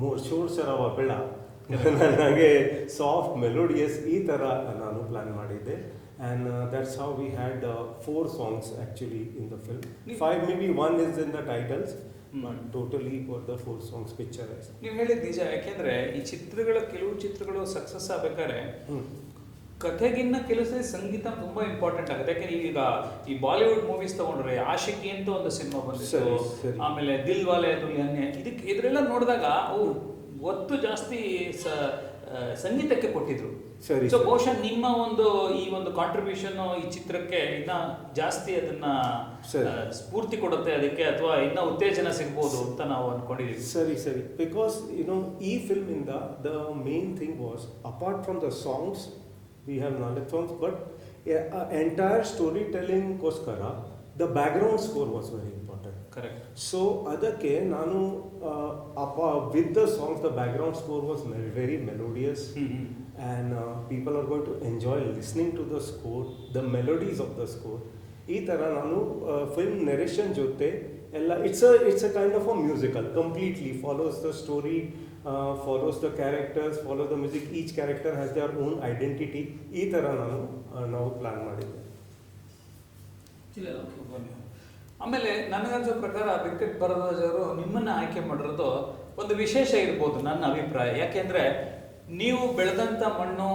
More sure ಸರವ ಬೆಳ ನನಗೆ soft melodious ಈ ಥರ ನಾನು ಪ್ಲ್ಯಾನ್ ಮಾಡಿದ್ದೆ. And that's how we had four songs actually in the film five maybe one is in the titles totally for the four songs picturise ನೀವು ಹೇಳಿದ ನಿಜ ಯಾಕೆಂದ್ರೆ ಈ ಚಿತ್ರಗಳ ಕೆಲವು ಚಿತ್ರಗಳು ಸಕ್ಸಸ್ ಆಗಬೇಕಾದ್ರೆ ಕಥೆಗಿನ್ನ ಕೆಲಸ ಸಂಗೀತ ತುಂಬಾ ಇಂಪಾರ್ಟೆಂಟ್ ಆಗುತ್ತೆ. ಯಾಕಂದ್ರೆ ಈಗ ಈ ಬಾಲಿವುಡ್ ಮೂವೀಸ್ ತಗೊಂಡ್ರೆ ಆಶಿಕಿ ಅಂತ ಒಂದು ಸಿನಿಮಾ ಬಂದಿತ್ತು. ಆಮೇಲೆ ದಿಲ್ ವಾಲೆ ದುಲ್ಹನ್ಯ ಇದಕ್ಕೆ ಇದರೆಲ್ಲ ನೋಡಿದಾಗ ಅವು ಒತ್ತು ಜಾಸ್ತಿ ಸ- ಸಂಗೀತಕ್ಕೆ ಕೊಟ್ಟಿದ್ರು. ಸರಿ, ಸೊ. ಬಹುಶಃ ನಿಮ್ಮ ಒಂದು ಈ ಒಂದು ಕಾಂಟ್ರಿಬ್ಯೂಷನ್ ಈ ಚಿತ್ರಕ್ಕೆ ಇನ್ನ ಜಾಸ್ತಿ ಅದನ್ನ ಸ್ಫೂರ್ತಿ ಕೊಡುತ್ತೆ ಅದಕ್ಕೆ ಅಥವಾ ಇನ್ನ ಉತ್ತೇಜನ ಸಿಗ್ಬೋದು ಅಂತ ನಾವು ಅನ್ಕೊಂಡಿದ್ದೀವಿ ಸರಿ ಸರಿ. ಬಿಕಾಸ್ ಯು ನೋ ಈ ಇಂದ the main thing was apart from the songs we have knowledge songs but entire story ಟೆಲ್ಲಿಂಗ್ಗೋಸ್ಕರ the background score was very important correct so ಅದಕ್ಕೆ ನಾನು up with the songs the background score was very melodious and people are going to enjoy listening to the score the melodies of the score ಈ ಥರ ನಾನು film narration ಜೊತೆ ಎಲ್ಲ it's a it's a kind of a musical completely follows the story follows the characters follow the music each character has their own identity ಈ ಥರ ನಾನು ನಾವು plan ಮಾಡಿದ್ದೆ ಆಮೇಲೆ ನನಗನ್ಸೋ ಪ್ರಕಾರ ವೆಂಕಟ್ ಭರದ್ವಾಜ್ ಅವರು ನಿಮ್ಮನ್ನ ಆಯ್ಕೆ ಮಾಡಿರೋದು ಒಂದು ವಿಶೇಷ ಇರ್ಬೋದು ನನ್ನ ಅಭಿಪ್ರಾಯ. ಯಾಕೆಂದ್ರೆ ನೀವು ಬೆಳೆದಂಥ ಮಣ್ಣು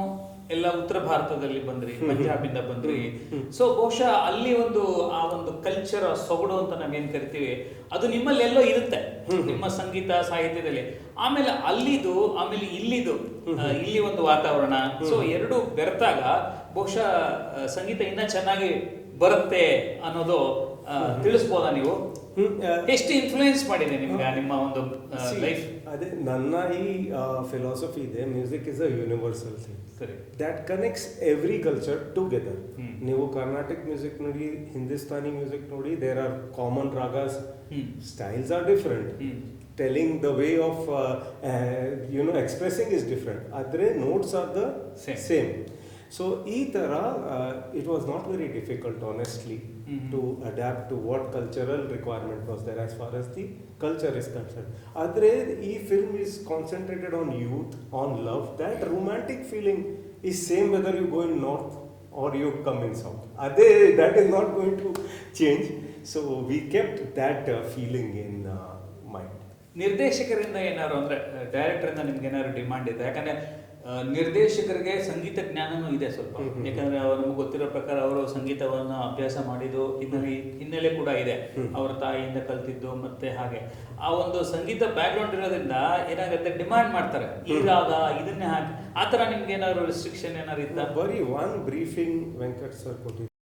ಎಲ್ಲ ಉತ್ತರ ಭಾರತದಲ್ಲಿ ಬಂದ್ರಿ. ಪಂಜಾಬಿಂದ ಬಂದ್ರಿ. ಸೊ ಬಹುಶಃ ಅಲ್ಲಿ ಒಂದು ಆ ಒಂದು ಕಲ್ಚರ್ ಸೊಗಡು ಅಂತ ನಾವೇನ್ ಕರಿತೀವಿ ಅದು ನಿಮ್ಮಲ್ಲಿ ಎಲ್ಲೋ ಇರುತ್ತೆ ನಿಮ್ಮ ಸಂಗೀತ ಸಾಹಿತ್ಯದಲ್ಲಿ. ಆಮೇಲೆ ಅಲ್ಲಿದು ಆಮೇಲೆ ಇಲ್ಲಿದು ಇಲ್ಲಿ ಒಂದು ವಾತಾವರಣ. ಸೊ ಎರಡು ಬೆರೆತಾಗ ಬಹುಶಃ ಸಂಗೀತ ಇನ್ನ ಚೆನ್ನಾಗಿ ಬರುತ್ತೆ ಅನ್ನೋದು ತಿಳಿಸ್ಬೋದಾ ನೀವು? ಎಷ್ಟು ಇನ್ಫ್ಲೂಯೆನ್ಸ್ ಮಾಡಿದೆ ನಿಮ್ಗೆ ನಿಮ್ಮ ಒಂದು ಲೈಫ್ ಅದೇ ನನ್ನ ಈ ಫಿಲಾಸಫಿ ಇದೆ music is a universal thing that connects every culture together ನೀವು ಕರ್ನಾಟಕ ಮ್ಯೂಸಿಕ್ ನೋಡಿ ಹಿಂದೂಸ್ತಾನಿ ಮ್ಯೂಸಿಕ್ ನೋಡಿ there are common ragas. Styles are different. Telling the way of you know expressing is different ಆದರೆ notes are the. Same so ಈ ಥರ it was not very difficult honestly to adapt to what cultural requirement was there as far as the culture is concern ಆದರೆ ಈ film is concentrated on youth on love that romantic feeling is same whether you go in north or you come in south ಅದೇ that is not going to change so we kept that feeling in mind ನಿರ್ದೇಶಕರಿಂದ ಏನಾದ್ರು ಅಂದರೆ ಡೈರೆಕ್ಟರಿಂದ ನಿಮ್ಗೆ ಏನಾದ್ರು demand ಇದೆ ಯಾಕಂದ್ರೆ ನಿರ್ದೇಶಕರಿಗೆ ಸಂಗೀತ ಜ್ಞಾನನೂ ಇದೆ ಸ್ವಲ್ಪ. ಯಾಕಂದ್ರೆ ಅವ್ರು ನಮ್ಗೆ ಗೊತ್ತಿರೋ ಪ್ರಕಾರ ಅವರು ಸಂಗೀತವನ್ನ ಅಭ್ಯಾಸ ಮಾಡಿದ್ದು ಹಿನ್ನೆಲೆ ಹಿನ್ನೆಲೆ ಕೂಡ ಇದೆ. ಅವರ ತಾಯಿಯಿಂದ ಕಲ್ತಿದ್ದು ಮತ್ತೆ ಹಾಗೆ. ಆ ಒಂದು ಸಂಗೀತ ಬ್ಯಾಕ್ಗ್ರೌಂಡ್ ಇರೋದ್ರಿಂದ ಏನಾಗುತ್ತೆ ಡಿಮಾಂಡ್ ಮಾಡ್ತಾರೆ. ಈ ರಾಗ ಇದನ್ನೇ ಹಾಕಿ. ಆ ತರ ನಿಮ್ಗೆ ಏನಾದ್ರು ರೆಸ್ಟ್ರಿಕ್ಷನ್ ಏನಾದ್ರು ಇತ್ತ? ಬರೀ ಒನ್ ಬ್ರೀಫಿಂಗ್ ವೆಂಕಟ್ ಸರ್ ಕೊಟ್ಟಿದ್ದು.